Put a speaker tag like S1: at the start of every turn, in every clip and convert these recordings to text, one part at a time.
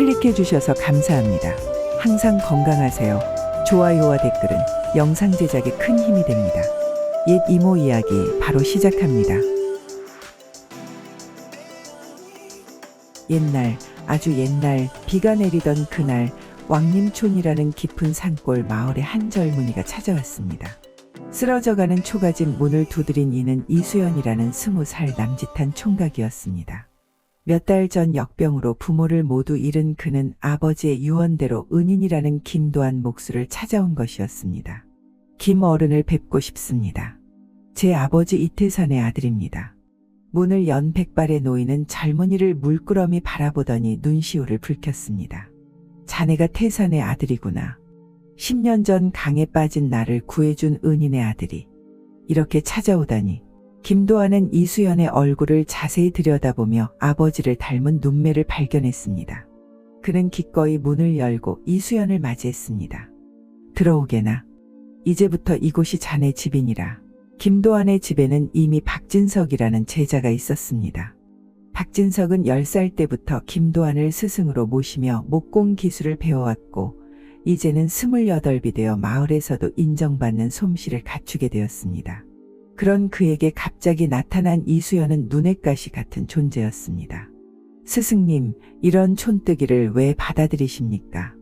S1: 클릭해 주셔서 감사합니다. 항상 건강하세요. 좋아요와 댓글은 영상 제작에 큰 힘이 됩니다. 옛 이모 이야기 바로 시작합니다. 옛날, 아주 옛날, 비가 내리던 그날, 왕림촌이라는 깊은 산골 마을에 한 젊은이가 찾아왔습니다. 쓰러져가는 초가집 문을 두드린 이는 이수연이라는 스무 살 남짓한 총각이었습니다. 몇 달 전 역병으로 부모를 모두 잃은 그는 아버지의 유언대로 은인이라는 김도한 목수를 찾아온 것이었습니다. 김 어른을 뵙고 싶습니다. 제 아버지 이태산의 아들입니다. 문을 연 백발의 노인은 젊은이를 물끄러미 바라보더니 눈시울을 붉혔습니다. 자네가 태산의 아들이구나. 10년 전 강에 빠진 나를 구해준 은인의 아들이 이렇게 찾아오다니. 김도환은 이수연의 얼굴을 자세히 들여다보며 아버지를 닮은 눈매를 발견했습니다. 그는 기꺼이 문을 열고 이수연을 맞이했습니다. 들어오게나. 이제부터 이곳이 자네 집이니라. 김도환의 집에는 이미 박진석이라는 제자가 있었습니다. 박진석은 10살 때부터 김도환을 스승으로 모시며 목공 기술을 배워왔고 이제는 28이 되어 마을에서도 인정받는 솜씨를 갖추게 되었습니다. 그런 그에게 갑자기 나타난 이수연은 눈엣 가시 같은 존재였습니다. 스승님, 이런 촌뜨기를 왜 받아들이십니까?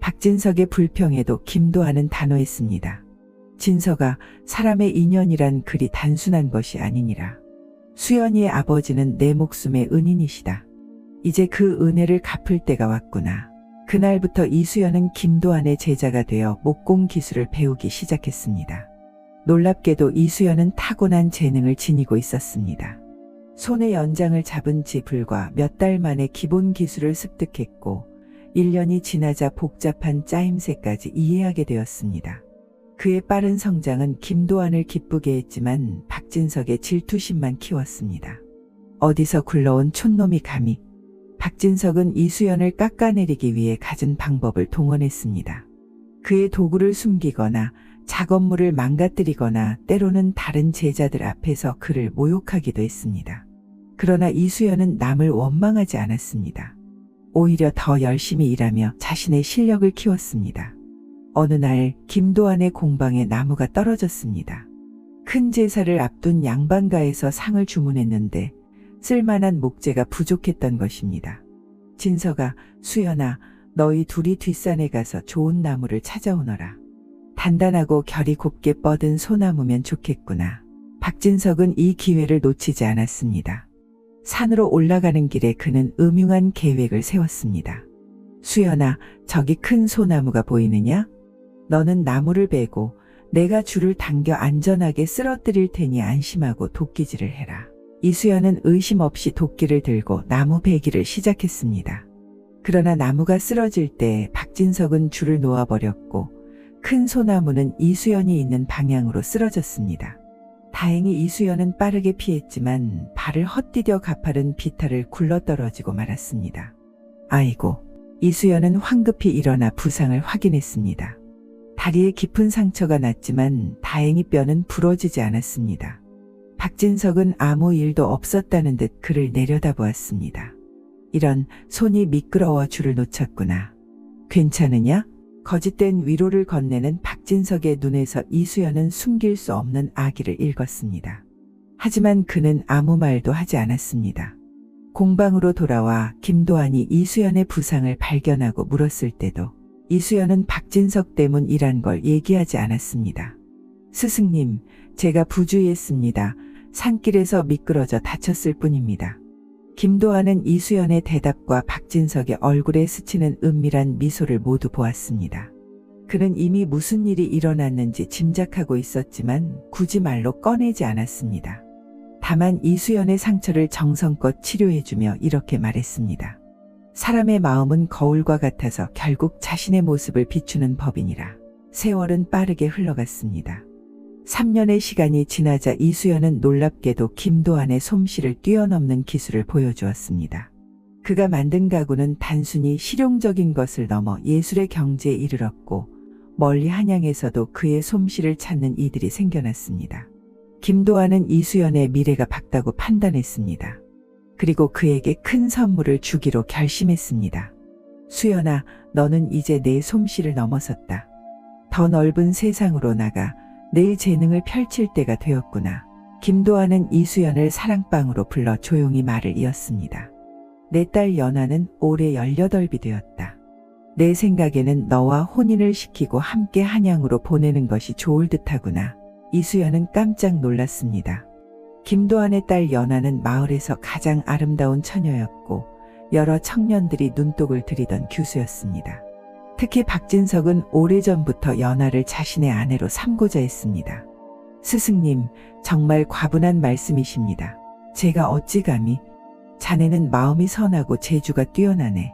S1: 박진석의 불평에도 김도하는 단호했습니다. 진석아, 사람의 인연이란 그리 단순한 것이 아니니라. 수연이의 아버지는 내 목숨의 은인이시다. 이제 그 은혜를 갚을 때가 왔구나. 그날부터 이수연은 김도한의 제자가 되어 목공 기술을 배우기 시작했습니다. 놀랍게도 이수연은 타고난 재능을 지니고 있었습니다. 손의 연장을 잡은 지 불과 몇 달 만에 기본 기술을 습득했고 1년이 지나자 복잡한 짜임새까지 이해하게 되었습니다. 그의 빠른 성장은 김도환을 기쁘게 했지만 박진석의 질투심만 키웠습니다. 어디서 굴러온 촌놈이 감히 박진석은 이수연을 깎아내리기 위해 갖은 방법을 동원했습니다. 그의 도구를 숨기거나 작업물을 망가뜨리거나 때로는 다른 제자들 앞에서 그를 모욕하기도 했습니다. 그러나 이수연은 남을 원망하지 않았습니다. 오히려 더 열심히 일하며 자신의 실력을 키웠습니다. 어느 날 김도환의 공방에 나무가 떨어졌습니다. 큰 제사를 앞둔 양반가에서 상을 주문했는데 쓸만한 목재가 부족했던 것입니다. 진서가 수연아 너희 둘이 뒷산에 가서 좋은 나무를 찾아오너라. 단단하고 결이 곱게 뻗은 소나무면 좋겠구나. 박진석은 이 기회를 놓치지 않았습니다. 산으로 올라가는 길에 그는 음흉한 계획을 세웠습니다. 수연아, 저기 큰 소나무가 보이느냐? 너는 나무를 베고 내가 줄을 당겨 안전하게 쓰러뜨릴 테니 안심하고 도끼질을 해라. 이수연은 의심 없이 도끼를 들고 나무 베기를 시작했습니다. 그러나 나무가 쓰러질 때 박진석은 줄을 놓아버렸고 큰 소나무는 이수연이 있는 방향으로 쓰러졌습니다. 다행히 이수연은 빠르게 피했지만 발을 헛디뎌 가파른 비탈을 굴러떨어지고 말았습니다. 아이고, 이수연은 황급히 일어나 부상을 확인했습니다. 다리에 깊은 상처가 났지만 다행히 뼈는 부러지지 않았습니다. 박진석은 아무 일도 없었다는 듯 그를 내려다보았습니다. 이런 손이 미끄러워 줄을 놓쳤구나. 괜찮으냐? 거짓된 위로를 건네는 박진석의 눈에서 이수연은 숨길 수 없는 아기를 읽었습니다. 하지만 그는 아무 말도 하지 않았습니다. 공방으로 돌아와 김도환이 이수연의 부상을 발견하고 물었을 때도 이수연은 박진석 때문이란 걸 얘기하지 않았습니다. 스승님, 제가 부주의했습니다. 산길에서 미끄러져 다쳤을 뿐입니다. 김도환은 이수연의 대답과 박진석의 얼굴에 스치는 은밀한 미소를 모두 보았습니다. 그는 이미 무슨 일이 일어났는지 짐작하고 있었지만 굳이 말로 꺼내지 않았습니다. 다만 이수연의 상처를 정성껏 치료해주며 이렇게 말했습니다. 사람의 마음은 거울과 같아서 결국 자신의 모습을 비추는 법이니라. 세월은 빠르게 흘러갔습니다. 3년의 시간이 지나자 이수연은 놀랍게도 김도한의 솜씨를 뛰어넘는 기술을 보여주었습니다. 그가 만든 가구는 단순히 실용적인 것을 넘어 예술의 경지에 이르렀고 멀리 한양에서도 그의 솜씨를 찾는 이들이 생겨났습니다. 김도한은 이수연의 미래가 밝다고 판단했습니다. 그리고 그에게 큰 선물을 주기로 결심했습니다. 수연아, 너는 이제 내 솜씨를 넘어섰다. 더 넓은 세상으로 나가 내 재능을 펼칠 때가 되었구나. 김도하는 이수연을 사랑방으로 불러 조용히 말을 이었습니다. 내 딸 연아는 올해 18이 되었다. 내 생각에는 너와 혼인을 시키고 함께 한양으로 보내는 것이 좋을 듯하구나. 이수연은 깜짝 놀랐습니다. 김도한의 딸 연아는 마을에서 가장 아름다운 처녀였고 여러 청년들이 눈독을 들이던 교수였습니다. 특히 박진석은 오래전부터 연아를 자신의 아내로 삼고자 했습니다. 스승님, 정말 과분한 말씀이십니다. 제가 어찌 감히 자네는 마음이 선하고 재주가 뛰어나네.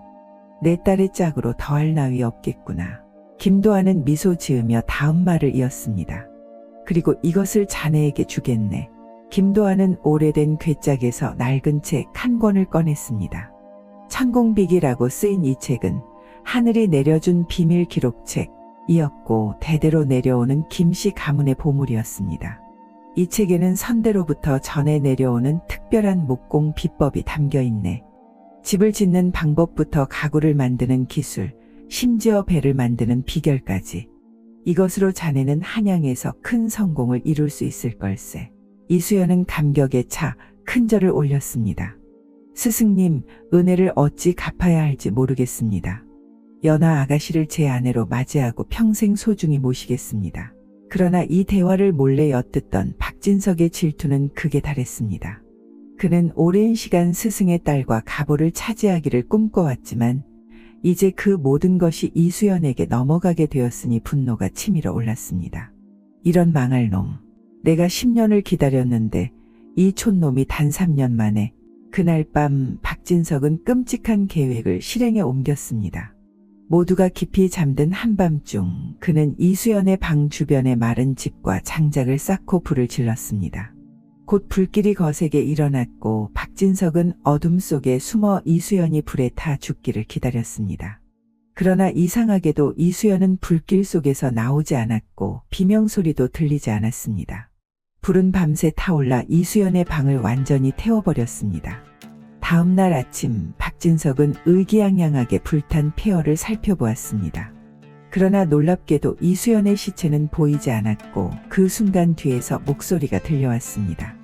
S1: 내 딸의 짝으로 더할 나위 없겠구나. 김도하는 미소 지으며 다음 말을 이었습니다. 그리고 이것을 자네에게 주겠네. 김도하는 오래된 괴짝에서 낡은 책 한 권을 꺼냈습니다. 천공비기라고 쓰인 이 책은 하늘이 내려준 비밀 기록책이었고 대대로 내려오는 김씨 가문의 보물이었습니다. 이 책에는 선대로부터 전해 내려오는 특별한 목공 비법이 담겨 있네. 집을 짓는 방법부터 가구를 만드는 기술, 심지어 배를 만드는 비결까지. 이것으로 자네는 한양에서 큰 성공을 이룰 수 있을 걸세. 이수연은 감격에 차 큰 절을 올렸습니다. 스승님, 은혜를 어찌 갚아야 할지 모르겠습니다. 연하 아가씨를 제 아내로 맞이하고 평생 소중히 모시겠습니다. 그러나 이 대화를 몰래 엿듣던 박진석의 질투는 극에 달했습니다. 그는 오랜 시간 스승의 딸과 가보를 차지하기를 꿈꿔왔지만 이제 그 모든 것이 이수연에게 넘어가게 되었으니 분노가 치밀어 올랐습니다. 이런 망할 놈. 내가 10년을 기다렸는데 이 촌놈이 단 3년 만에 그날 밤 박진석은 끔찍한 계획을 실행에 옮겼습니다. 모두가 깊이 잠든 한밤중 그는 이수연의 방 주변의 마른 집과 장작을 쌓고 불을 질렀습니다. 곧 불길이 거세게 일어났고 박진석은 어둠 속에 숨어 이수연이 불에 타 죽기를 기다렸습니다. 그러나 이상하게도 이수연은 불길 속에서 나오지 않았고 비명 소리도 들리지 않았습니다. 불은 밤새 타올라 이수연의 방을 완전히 태워버렸습니다. 다음 날 아침 박 진석은 의기양양하게 불탄 폐허를 살펴보았습니다. 그러나 놀랍게도 이수연의 시체는 보이지 않았고 그 순간 뒤에서 목소리가 들려왔습니다.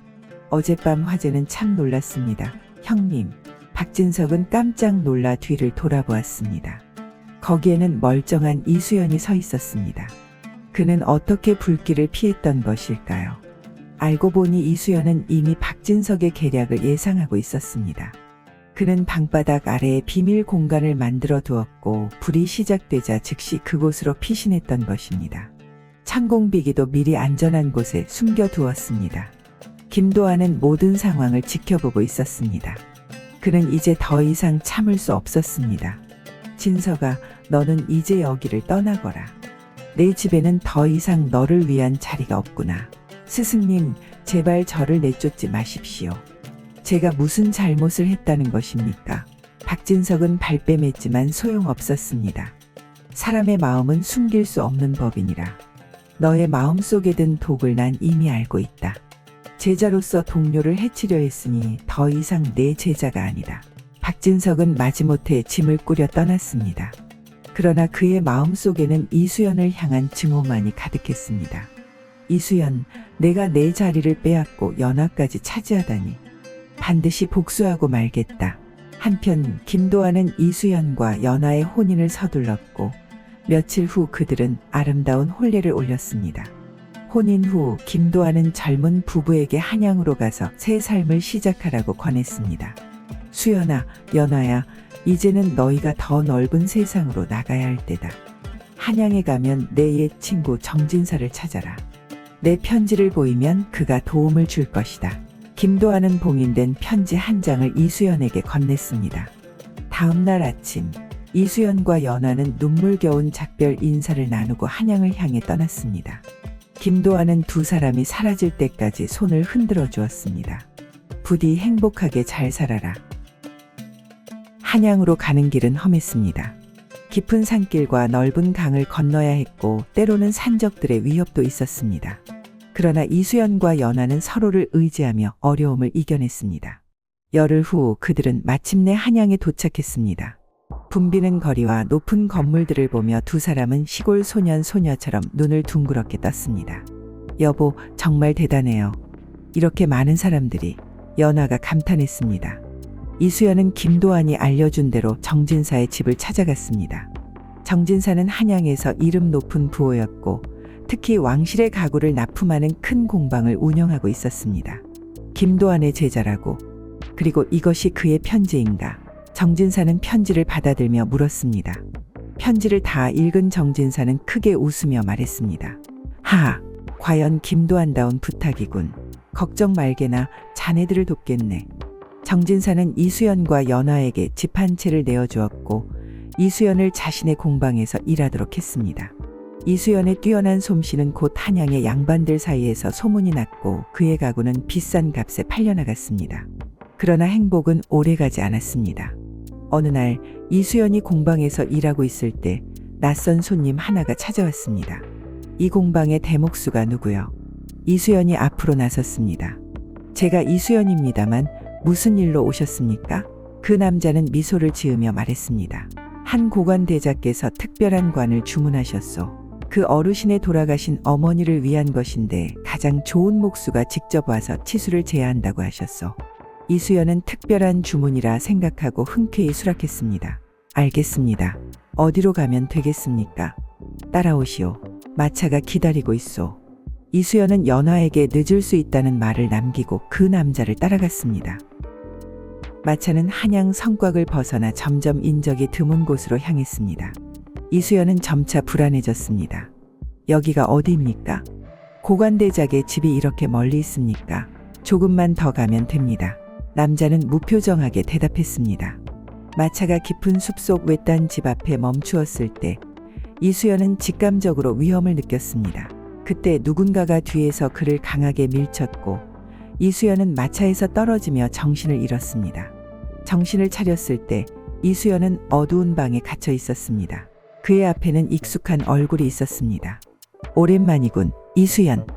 S1: 어젯밤 화재는 참 놀랐습니다. 형님, 박진석은 깜짝 놀라 뒤를 돌아보았습니다. 거기에는 멀쩡한 이수연이 서 있었습니다. 그는 어떻게 불길을 피했던 것일까요? 알고 보니 이수연은 이미 박진석의 계략을 예상하고 있었습니다. 그는 방바닥 아래에 비밀 공간을 만들어 두었고 불이 시작되자 즉시 그곳으로 피신했던 것입니다. 창공비기도 미리 안전한 곳에 숨겨 두었습니다. 김도하는 모든 상황을 지켜보고 있었습니다. 그는 이제 더 이상 참을 수 없었습니다. 진서가 너는 이제 여기를 떠나거라. 내 집에는 더 이상 너를 위한 자리가 없구나. 스승님, 제발 저를 내쫓지 마십시오. 제가 무슨 잘못을 했다는 것입니까? 박진석은 발뺌했지만 소용없었습니다. 사람의 마음은 숨길 수 없는 법이니라. 너의 마음 속에 든 독을 난 이미 알고 있다. 제자로서 동료를 해치려 했으니 더 이상 내 제자가 아니다. 박진석은 마지못해 짐을 꾸려 떠났습니다. 그러나 그의 마음 속에는 이수연을 향한 증오만이 가득했습니다. 이수연, 내가 내 자리를 빼앗고 연하까지 차지하다니. 반드시 복수하고 말겠다. 한편 김도하는 이수연과 연하의 혼인을 서둘렀고 며칠 후 그들은 아름다운 혼례를 올렸습니다. 혼인 후 김도하는 젊은 부부에게 한양으로 가서 새 삶을 시작하라고 권했습니다. 수연아, 연하야, 이제는 너희가 더 넓은 세상으로 나가야 할 때다. 한양에 가면 내 옛 친구 정진사를 찾아라. 내 편지를 보이면 그가 도움을 줄 것이다. 김도하는 봉인된 편지 한 장을 이수연에게 건넸습니다. 다음 날 아침, 이수연과 연하는 눈물겨운 작별 인사를 나누고 한양을 향해 떠났습니다. 김도하는 두 사람이 사라질 때까지 손을 흔들어 주었습니다. 부디 행복하게 잘 살아라. 한양으로 가는 길은 험했습니다. 깊은 산길과 넓은 강을 건너야 했고 때로는 산적들의 위협도 있었습니다. 그러나 이수연과 연하는 서로를 의지하며 어려움을 이겨냈습니다. 열흘 후 그들은 마침내 한양에 도착했습니다. 붐비는 거리와 높은 건물들을 보며 두 사람은 시골 소년 소녀처럼 눈을 둥그렇게 떴습니다. 여보, 정말 대단해요. 이렇게 많은 사람들이 연아가 감탄했습니다. 이수연은 김도환이 알려준 대로 정진사의 집을 찾아갔습니다. 정진사는 한양에서 이름 높은 부호였고 특히 왕실의 가구를 납품하는 큰 공방을 운영하고 있었습니다. 김도환의 제자라고 그리고 이것이 그의 편지인가? 정진사는 편지를 받아들며 물었습니다. 편지를 다 읽은 정진사는 크게 웃으며 말했습니다. 하하, 과연 김도한다운 부탁이군. 걱정 말게나 자네들을 돕겠네. 정진사는 이수연과 연화에게 집 한 채를 내어주었고 이수연을 자신의 공방에서 일하도록 했습니다. 이수연의 뛰어난 솜씨는 곧 한양의 양반들 사이에서 소문이 났고 그의 가구는 비싼 값에 팔려나갔습니다. 그러나 행복은 오래가지 않았습니다. 어느 날 이수연이 공방에서 일하고 있을 때 낯선 손님 하나가 찾아왔습니다. 이 공방의 대목수가 누구요? 이수연이 앞으로 나섰습니다. 제가 이수연입니다만 무슨 일로 오셨습니까? 그 남자는 미소를 지으며 말했습니다. 한 고관 대자께서 특별한 관을 주문하셨소. 그 어르신의 돌아가신 어머니를 위한 것인데 가장 좋은 목수가 직접 와서 치수를 제야한다고 하셨소. 이수연은 특별한 주문이라 생각하고 흔쾌히 수락했습니다. 알겠습니다. 어디로 가면 되겠습니까? 따라오시오. 마차가 기다리고 있소. 이수연은 연화에게 늦을 수 있다는 말을 남기고 그 남자를 따라갔습니다. 마차는 한양 성곽을 벗어나 점점 인적이 드문 곳으로 향했습니다. 이수연은 점차 불안해졌습니다. 여기가 어디입니까? 고관대작의 집이 이렇게 멀리 있습니까? 조금만 더 가면 됩니다. 남자는 무표정하게 대답했습니다. 마차가 깊은 숲속 외딴 집 앞에 멈추었을 때 이수연은 직감적으로 위험을 느꼈습니다. 그때 누군가가 뒤에서 그를 강하게 밀쳤고 이수연은 마차에서 떨어지며 정신을 잃었습니다. 정신을 차렸을 때 이수연은 어두운 방에 갇혀 있었습니다. 그의 앞에는 익숙한 얼굴이 있었습니다. 오랜만이군, 이수연.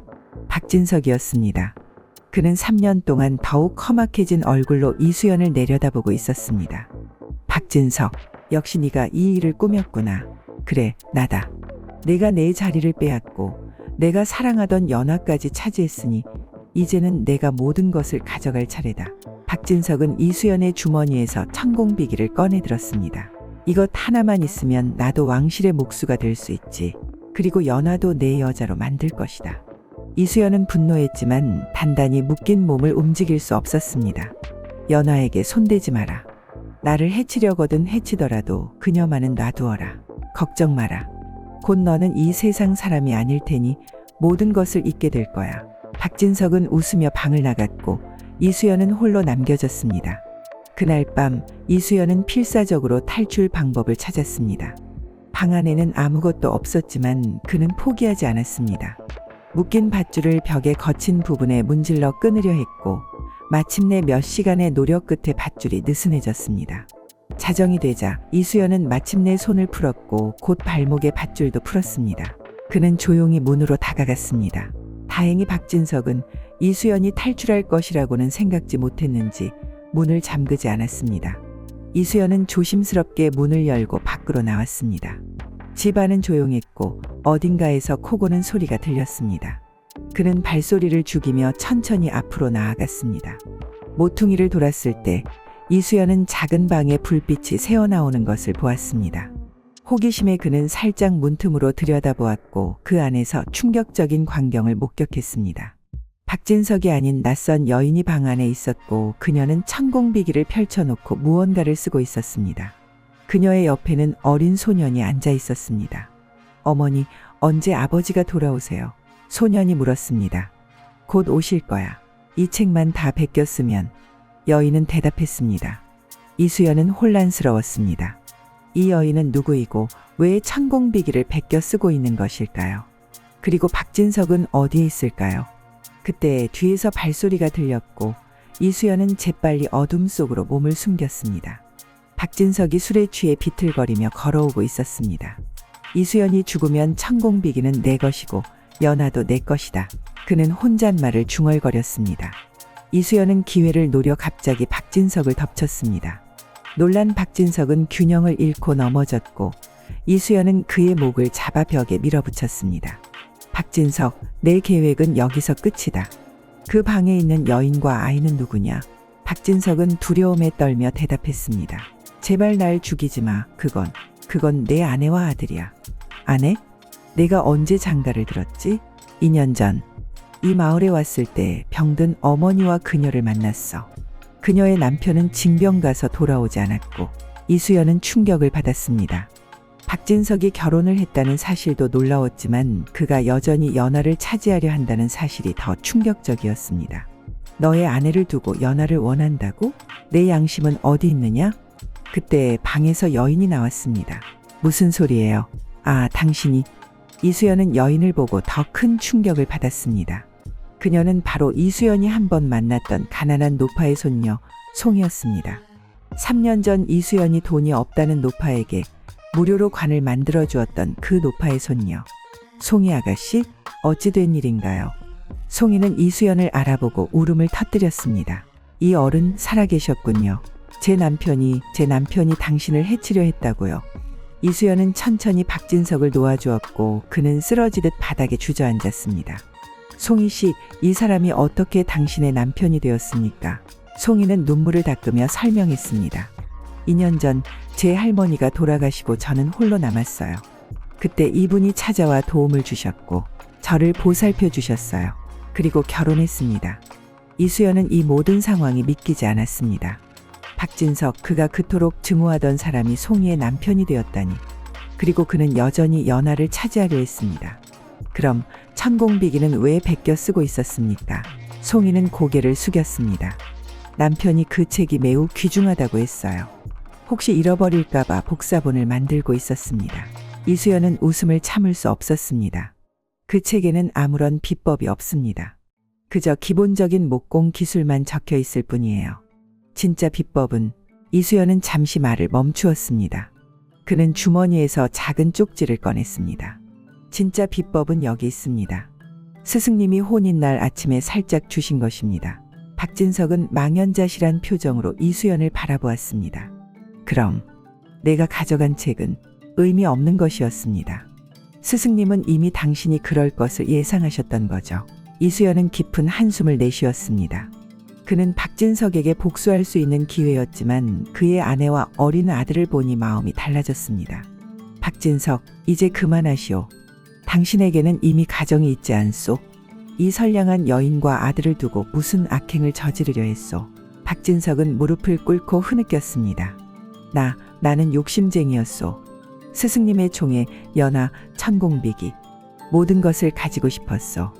S1: 박진석이었습니다. 그는 3년 동안 더욱 험악해진 얼굴로 이수연을 내려다보고 있었습니다. 박진석, 역시 네가 이 일을 꾸몄구나. 그래, 나다. 내가 내 자리를 빼앗고 내가 사랑하던 연화까지 차지했으니 이제는 내가 모든 것을 가져갈 차례다. 박진석은 이수연의 주머니에서 천공비기를 꺼내 들었습니다. 이것 하나만 있으면 나도 왕실의 목수가 될 수 있지. 그리고 연화도 내 여자로 만들 것이다. 이수연은 분노했지만 단단히 묶인 몸을 움직일 수 없었습니다. 연화에게 손대지 마라. 나를 해치려거든 해치더라도 그녀만은 놔두어라. 걱정 마라. 곧 너는 이 세상 사람이 아닐 테니 모든 것을 잊게 될 거야. 박진석은 웃으며 방을 나갔고 이수연은 홀로 남겨졌습니다. 그날 밤 이수연은 필사적으로 탈출 방법을 찾았습니다. 방 안에는 아무것도 없었지만 그는 포기하지 않았습니다. 묶인 밧줄을 벽의 거친 부분에 문질러 끊으려 했고 마침내 몇 시간의 노력 끝에 밧줄이 느슨해졌습니다. 자정이 되자 이수연은 마침내 손을 풀었고 곧 발목의 밧줄도 풀었습니다. 그는 조용히 문으로 다가갔습니다. 다행히 박진석은 이수연이 탈출할 것이라고는 생각지 못했는지 문을 잠그지 않았습니다. 이수연은 조심스럽게 문을 열고 밖으로 나왔습니다. 집안은 조용했고 어딘가에서 코고는 소리가 들렸습니다. 그는 발소리를 죽이며 천천히 앞으로 나아갔습니다. 모퉁이를 돌았을 때 이수연은 작은 방에 불빛이 새어나오는 것을 보았습니다. 호기심에 그는 살짝 문틈으로 들여다보았고 그 안에서 충격적인 광경을 목격했습니다. 박진석이 아닌 낯선 여인이 방 안에 있었고 그녀는 천공비기를 펼쳐놓고 무언가를 쓰고 있었습니다. 그녀의 옆에는 어린 소년이 앉아 있었습니다. 어머니, 언제 아버지가 돌아오세요? 소년이 물었습니다. 곧 오실 거야. 이 책만 다 베꼈으면. 여인은 대답했습니다. 이수연은 혼란스러웠습니다. 이 여인은 누구이고 왜 천공비기를 베껴 쓰고 있는 것일까요? 그리고 박진석은 어디에 있을까요? 그때 뒤에서 발소리가 들렸고 이수연은 재빨리 어둠 속으로 몸을 숨겼습니다. 박진석이 술에 취해 비틀거리며 걸어오고 있었습니다. 이수연이 죽으면 천공비기는 내 것이고 연하도 내 것이다. 그는 혼잣말을 중얼거렸습니다. 이수연은 기회를 노려 갑자기 박진석을 덮쳤습니다. 놀란 박진석은 균형을 잃고 넘어졌고 이수연은 그의 목을 잡아 벽에 밀어붙였습니다. 박진석, 내 계획은 여기서 끝이다. 그 방에 있는 여인과 아이는 누구냐? 박진석은 두려움에 떨며 대답했습니다. 제발 날 죽이지 마. 그건, 그건 내 아내와 아들이야. 아내? 내가 언제 장가를 들었지? 2년 전. 이 마을에 왔을 때 병든 어머니와 그녀를 만났어. 그녀의 남편은 징병 가서 돌아오지 않았고 이수연은 충격을 받았습니다. 박진석이 결혼을 했다는 사실도 놀라웠지만 그가 여전히 연하를 차지하려 한다는 사실이 더 충격적이었습니다. 너의 아내를 두고 연하를 원한다고? 내 양심은 어디 있느냐? 그때 방에서 여인이 나왔습니다. 무슨 소리예요? 아, 당신이. 이수연은 여인을 보고 더 큰 충격을 받았습니다. 그녀는 바로 이수연이 한 번 만났던 가난한 노파의 손녀, 송이었습니다. 3년 전 이수연이 돈이 없다는 노파에게 무료로 관을 만들어 주었던 그 노파의 손녀. 송이 아가씨, 어찌 된 일인가요? 송이는 이수연을 알아보고 울음을 터뜨렸습니다. 이 어른 살아계셨군요. 제 남편이, 제 남편이 당신을 해치려 했다고요. 이수연은 천천히 박진석을 놓아주었고 그는 쓰러지듯 바닥에 주저앉았습니다. 송이 씨, 이 사람이 어떻게 당신의 남편이 되었습니까? 송이는 눈물을 닦으며 설명했습니다. 2년 전 제 할머니가 돌아가시고 저는 홀로 남았어요. 그때 이분이 찾아와 도움을 주셨고 저를 보살펴 주셨어요. 그리고 결혼했습니다. 이수연은 이 모든 상황이 믿기지 않았습니다. 박진석 그가 그토록 증오하던 사람이 송이의 남편이 되었다니. 그리고 그는 여전히 연하를 차지하려 했습니다. 그럼 천공비기는 왜 베껴 쓰고 있었습니까? 송이는 고개를 숙였습니다. 남편이 그 책이 매우 귀중하다고 했어요. 혹시 잃어버릴까봐 복사본을 만들고 있었습니다. 이수연은 웃음을 참을 수 없었습니다. 그 책에는 아무런 비법이 없습니다. 그저 기본적인 목공 기술만 적혀 있을 뿐이에요. 진짜 비법은 이수연은 잠시 말을 멈추었습니다. 그는 주머니에서 작은 쪽지를 꺼냈습니다. 진짜 비법은 여기 있습니다. 스승님이 혼인 날 아침에 살짝 주신 것입니다. 박진석은 망연자실한 표정으로 이수연을 바라보았습니다. 그럼 내가 가져간 책은 의미 없는 것이었습니다. 스승님은 이미 당신이 그럴 것을 예상하셨던 거죠. 이수연은 깊은 한숨을 내쉬었습니다. 그는 박진석에게 복수할 수 있는 기회였지만 그의 아내와 어린 아들을 보니 마음이 달라졌습니다. 박진석, 이제 그만하시오. 당신에게는 이미 가정이 있지 않소? 이 선량한 여인과 아들을 두고 무슨 악행을 저지르려 했소? 박진석은 무릎을 꿇고 흐느꼈습니다. 나, 나는 욕심쟁이였소. 스승님의 총에 연하, 천공비기. 모든 것을 가지고 싶었소.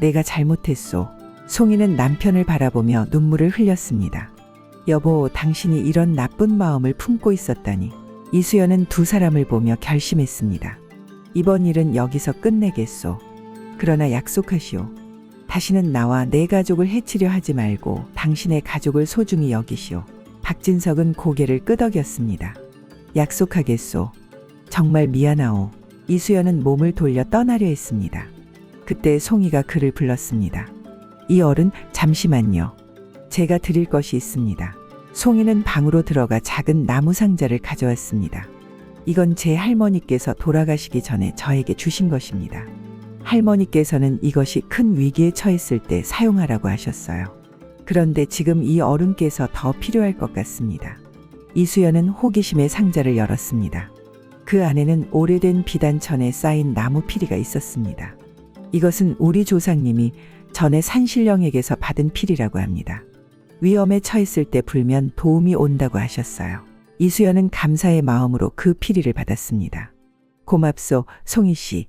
S1: 내가 잘못했소. 송이는 남편을 바라보며 눈물을 흘렸습니다. 여보, 당신이 이런 나쁜 마음을 품고 있었다니. 이수연은 두 사람을 보며 결심했습니다. 이번 일은 여기서 끝내겠소. 그러나 약속하시오. 다시는 나와 내 가족을 해치려 하지 말고 당신의 가족을 소중히 여기시오. 박진석은 고개를 끄덕였습니다. 약속하겠소. 정말 미안하오. 이수연은 몸을 돌려 떠나려 했습니다. 그때 송이가 그를 불렀습니다. 이 어른 잠시만요. 제가 드릴 것이 있습니다. 송이는 방으로 들어가 작은 나무 상자를 가져왔습니다. 이건 제 할머니께서 돌아가시기 전에 저에게 주신 것입니다. 할머니께서는 이것이 큰 위기에 처했을 때 사용하라고 하셨어요. 그런데 지금 이 어른께서 더 필요할 것 같습니다. 이수연은 호기심에 상자를 열었습니다. 그 안에는 오래된 비단천에 쌓인 나무 피리가 있었습니다. 이것은 우리 조상님이 전에 산신령에게서 받은 피리라고 합니다. 위험에 처했을 때 불면 도움이 온다고 하셨어요. 이수연은 감사의 마음으로 그 피리를 받았습니다. 고맙소, 송이 씨.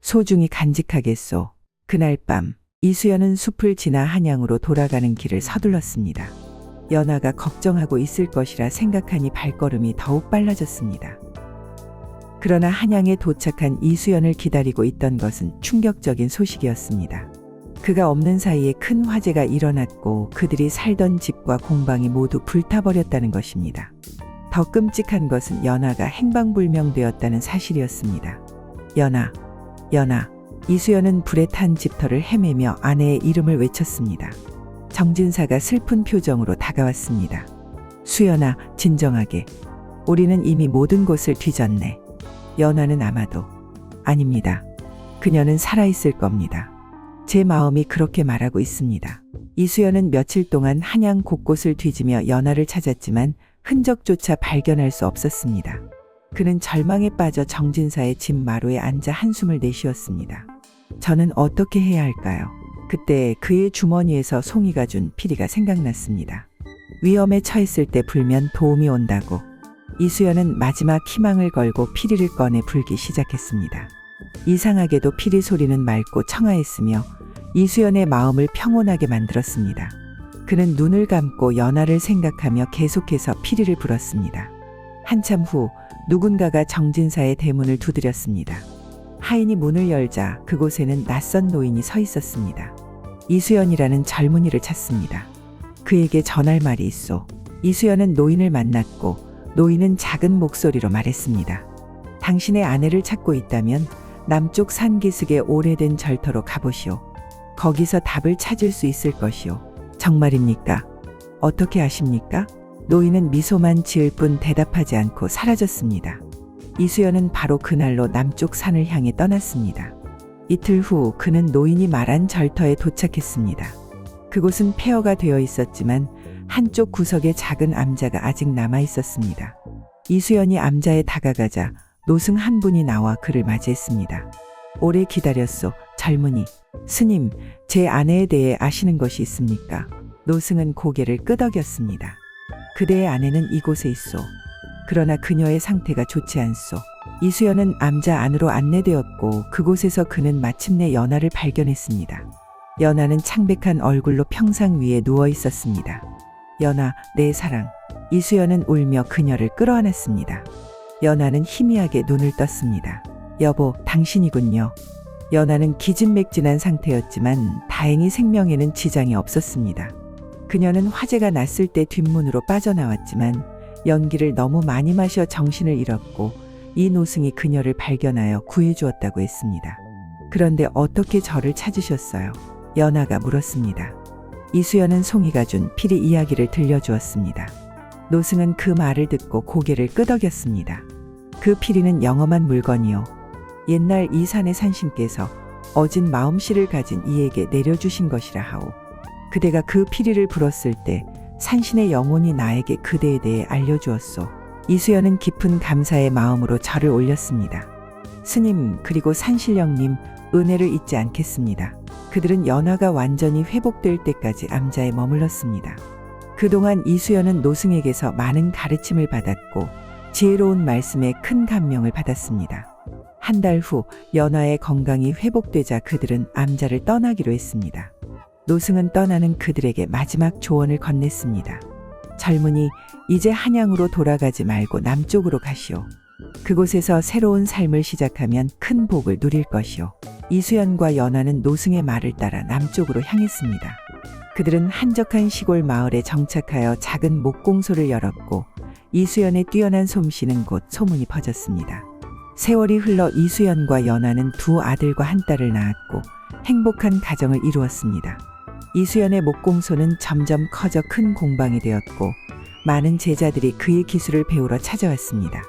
S1: 소중히 간직하겠소. 그날 밤, 이수연은 숲을 지나 한양으로 돌아가는 길을 서둘렀습니다. 연하가 걱정하고 있을 것이라 생각하니 발걸음이 더욱 빨라졌습니다. 그러나 한양에 도착한 이수연을 기다리고 있던 것은 충격적인 소식이었습니다. 그가 없는 사이에 큰 화재가 일어났고 그들이 살던 집과 공방이 모두 불타버렸다는 것입니다. 더 끔찍한 것은 연하가 행방불명되었다는 사실이었습니다. 연하, 연하. 이수연은 불에 탄 집터를 헤매며 아내의 이름을 외쳤습니다. 정진사가 슬픈 표정으로 다가왔습니다. 수연아, 진정하게. 우리는 이미 모든 곳을 뒤졌네. 연하는 아마도. 아닙니다. 그녀는 살아있을 겁니다. 제 마음이 그렇게 말하고 있습니다. 이수연은 며칠 동안 한양 곳곳을 뒤지며 연하를 찾았지만 흔적조차 발견할 수 없었습니다. 그는 절망에 빠져 정진사의 집 마루에 앉아 한숨을 내쉬었습니다. 저는 어떻게 해야 할까요? 그때 그의 주머니에서 송이가 준 피리가 생각났습니다. 위험에 처했을 때 불면 도움이 온다고. 이수연은 마지막 희망을 걸고 피리를 꺼내 불기 시작했습니다. 이상하게도 피리 소리는 맑고 청아했으며 이수연의 마음을 평온하게 만들었습니다. 그는 눈을 감고 연하를 생각하며 계속해서 피리를 불었습니다. 한참 후 누군가가 정진사의 대문을 두드렸습니다. 하인이 문을 열자 그곳에는 낯선 노인이 서 있었습니다. 이수연이라는 젊은이를 찾습니다. 그에게 전할 말이 있어. 이수연은 노인을 만났고 노인은 작은 목소리로 말했습니다. 당신의 아내를 찾고 있다면 남쪽 산기슭의 오래된 절터로 가보시오. 거기서 답을 찾을 수 있을 것이오. 정말입니까? 어떻게 아십니까? 노인은 미소만 지을 뿐 대답하지 않고 사라졌습니다. 이수연은 바로 그날로 남쪽 산을 향해 떠났습니다. 이틀 후 그는 노인이 말한 절터에 도착했습니다. 그곳은 폐허가 되어 있었지만 한쪽 구석에 작은 암자가 아직 남아 있었습니다. 이수연이 암자에 다가가자 노승 한 분이 나와 그를 맞이했습니다. 오래 기다렸소, 젊은이. 스님, 제 아내에 대해 아시는 것이 있습니까? 노승은 고개를 끄덕였습니다. 그대의 아내는 이곳에 있소. 그러나 그녀의 상태가 좋지 않소. 이수연은 암자 안으로 안내되었고 그곳에서 그는 마침내 연하를 발견했습니다. 연하는 창백한 얼굴로 평상 위에 누워 있었습니다. 연하, 내 사랑. 이수연은 울며 그녀를 끌어안았습니다. 연하는 희미하게 눈을 떴습니다. 여보, 당신이군요. 연하는 기진맥진한 상태였지만 다행히 생명에는 지장이 없었습니다. 그녀는 화재가 났을 때 뒷문으로 빠져나왔지만 연기를 너무 많이 마셔 정신을 잃었고 이 노승이 그녀를 발견하여 구해주었다고 했습니다. 그런데 어떻게 저를 찾으셨어요? 연하가 물었습니다. 이수연은 송이가 준 피리 이야기를 들려주었습니다. 노승은 그 말을 듣고 고개를 끄덕였습니다. 그 피리는 영험한 물건이요. 옛날 이 산의 산신께서 어진 마음씨를 가진 이에게 내려주신 것이라 하오. 그대가 그 피리를 불었을 때 산신의 영혼이 나에게 그대에 대해 알려주었소. 이수연은 깊은 감사의 마음으로 절을 올렸습니다. 스님 그리고 산신령님 은혜를 잊지 않겠습니다. 그들은 연화가 완전히 회복될 때까지 암자에 머물렀습니다. 그동안 이수연은 노승에게서 많은 가르침을 받았고 지혜로운 말씀에 큰 감명을 받았습니다. 한 달 후 연화의 건강이 회복되자 그들은 암자를 떠나기로 했습니다. 노승은 떠나는 그들에게 마지막 조언을 건넸습니다. 젊은이, 이제 한양으로 돌아가지 말고 남쪽으로 가시오. 그곳에서 새로운 삶을 시작하면 큰 복을 누릴 것이오. 이수연과 연하는 노승의 말을 따라 남쪽으로 향했습니다. 그들은 한적한 시골 마을에 정착하여 작은 목공소를 열었고 이수연의 뛰어난 솜씨는 곧 소문이 퍼졌습니다. 세월이 흘러 이수연과 연하는 두 아들과 한 딸을 낳았고 행복한 가정을 이루었습니다. 이수연의 목공소는 점점 커져 큰 공방이 되었고 많은 제자들이 그의 기술을 배우러 찾아왔습니다.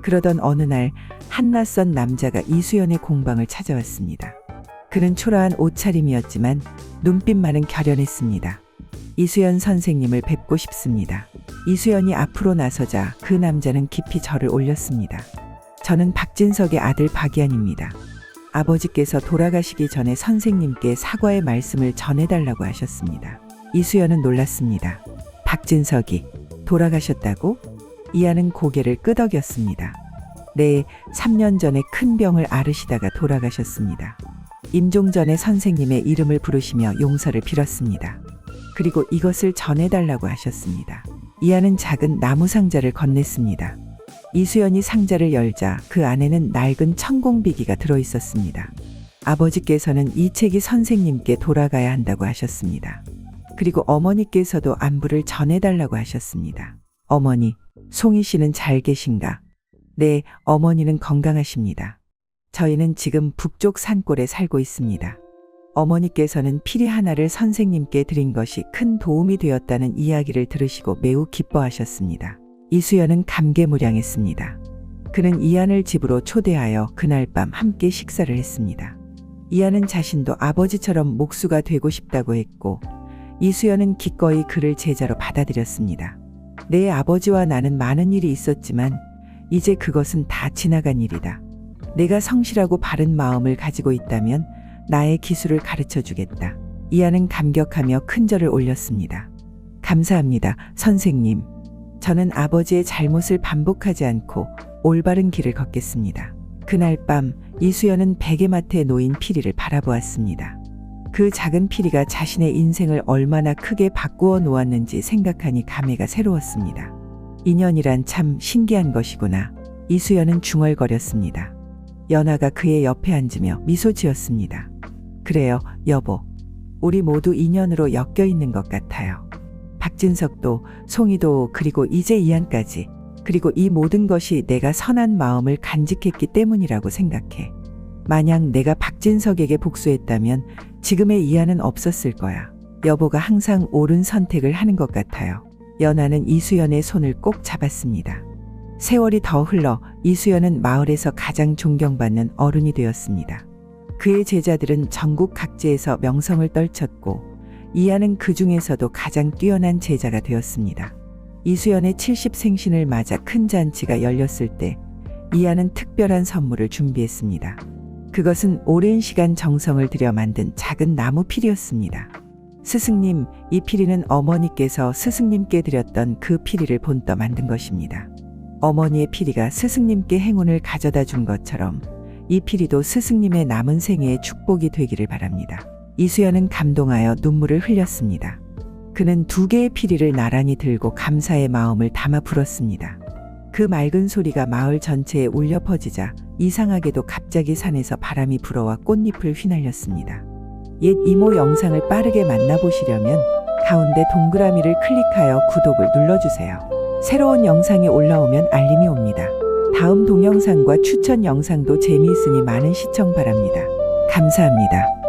S1: 그러던 어느 날 한낯선 남자가 이수연의 공방을 찾아왔습니다. 그는 초라한 옷차림이었지만 눈빛만은 결연했습니다. 이수연 선생님을 뵙고 싶습니다. 이수연이 앞으로 나서자 그 남자는 깊이 절을 올렸습니다. 저는 박진석의 아들 박이안입니다. 아버지께서 돌아가시기 전에 선생님께 사과의 말씀을 전해달라고 하셨습니다. 이수연은 놀랐습니다. 박진석이 돌아가셨다고? 이하는 고개를 끄덕였습니다. 네, 3년 전에 큰 병을 앓으시다가 돌아가셨습니다. 임종 전에 선생님의 이름을 부르시며 용서를 빌었습니다. 그리고 이것을 전해달라고 하셨습니다. 이하는 작은 나무 상자를 건넸습니다. 이수연이 상자를 열자 그 안에는 낡은 천공비기가 들어 있었습니다. 아버지께서는 이 책이 선생님께 돌아가야 한다고 하셨습니다. 그리고 어머니께서도 안부를 전해달라고 하셨습니다. 어머니, 송이 씨는 잘 계신가? 네, 어머니는 건강하십니다. 저희는 지금 북쪽 산골에 살고 있습니다. 어머니께서는 피리 하나를 선생님께 드린 것이 큰 도움이 되었다는 이야기를 들으시고 매우 기뻐하셨습니다. 이수연은 감개무량했습니다. 그는 이안을 집으로 초대하여 그날 밤 함께 식사를 했습니다. 이안은 자신도 아버지처럼 목수가 되고 싶다고 했고 이수연은 기꺼이 그를 제자로 받아들였습니다. 내 아버지와 나는 많은 일이 있었지만 이제 그것은 다 지나간 일이다. 내가 성실하고 바른 마음을 가지고 있다면 나의 기술을 가르쳐 주겠다. 이하는 감격하며 큰 절을 올렸습니다. 감사합니다, 선생님. 저는 아버지의 잘못을 반복하지 않고 올바른 길을 걷겠습니다. 그날 밤 이수연은 베개맡에 놓인 피리를 바라보았습니다. 그 작은 피리가 자신의 인생을 얼마나 크게 바꾸어 놓았는지 생각하니 감회가 새로웠습니다. 인연이란 참 신기한 것이구나. 이수연은 중얼거렸습니다. 연아가 그의 옆에 앉으며 미소 지었습니다. 그래요, 여보. 우리 모두 인연으로 엮여 있는 것 같아요. 박진석도, 송이도, 그리고 이제 이안까지. 그리고 이 모든 것이 내가 선한 마음을 간직했기 때문이라고 생각해. 만약 내가 박진석에게 복수했다면 지금의 이안은 없었을 거야. 여보가 항상 옳은 선택을 하는 것 같아요. 연아는 이수연의 손을 꼭 잡았습니다. 세월이 더 흘러 이수연은 마을에서 가장 존경받는 어른이 되었습니다. 그의 제자들은 전국 각지에서 명성을 떨쳤고 이하는 그 중에서도 가장 뛰어난 제자가 되었습니다. 이수연의 70생신을 맞아 큰 잔치가 열렸을 때 이하는 특별한 선물을 준비했습니다. 그것은 오랜 시간 정성을 들여 만든 작은 나무 필이었습니다. 스승님, 이 피리는 어머니께서 스승님께 드렸던 그 피리를 본떠 만든 것입니다. 어머니의 피리가 스승님께 행운을 가져다 준 것처럼 이 피리도 스승님의 남은 생애의 축복이 되기를 바랍니다. 이수연은 감동하여 눈물을 흘렸습니다. 그는 두 개의 피리를 나란히 들고 감사의 마음을 담아 불었습니다. 그 맑은 소리가 마을 전체에 울려 퍼지자 이상하게도 갑자기 산에서 바람이 불어와 꽃잎을 휘날렸습니다. 옛 이모 영상을 빠르게 만나보시려면 가운데 동그라미를 클릭하여 구독을 눌러주세요. 새로운 영상이 올라오면 알림이 옵니다. 다음 동영상과 추천 영상도 재미있으니 많은 시청 바랍니다. 감사합니다.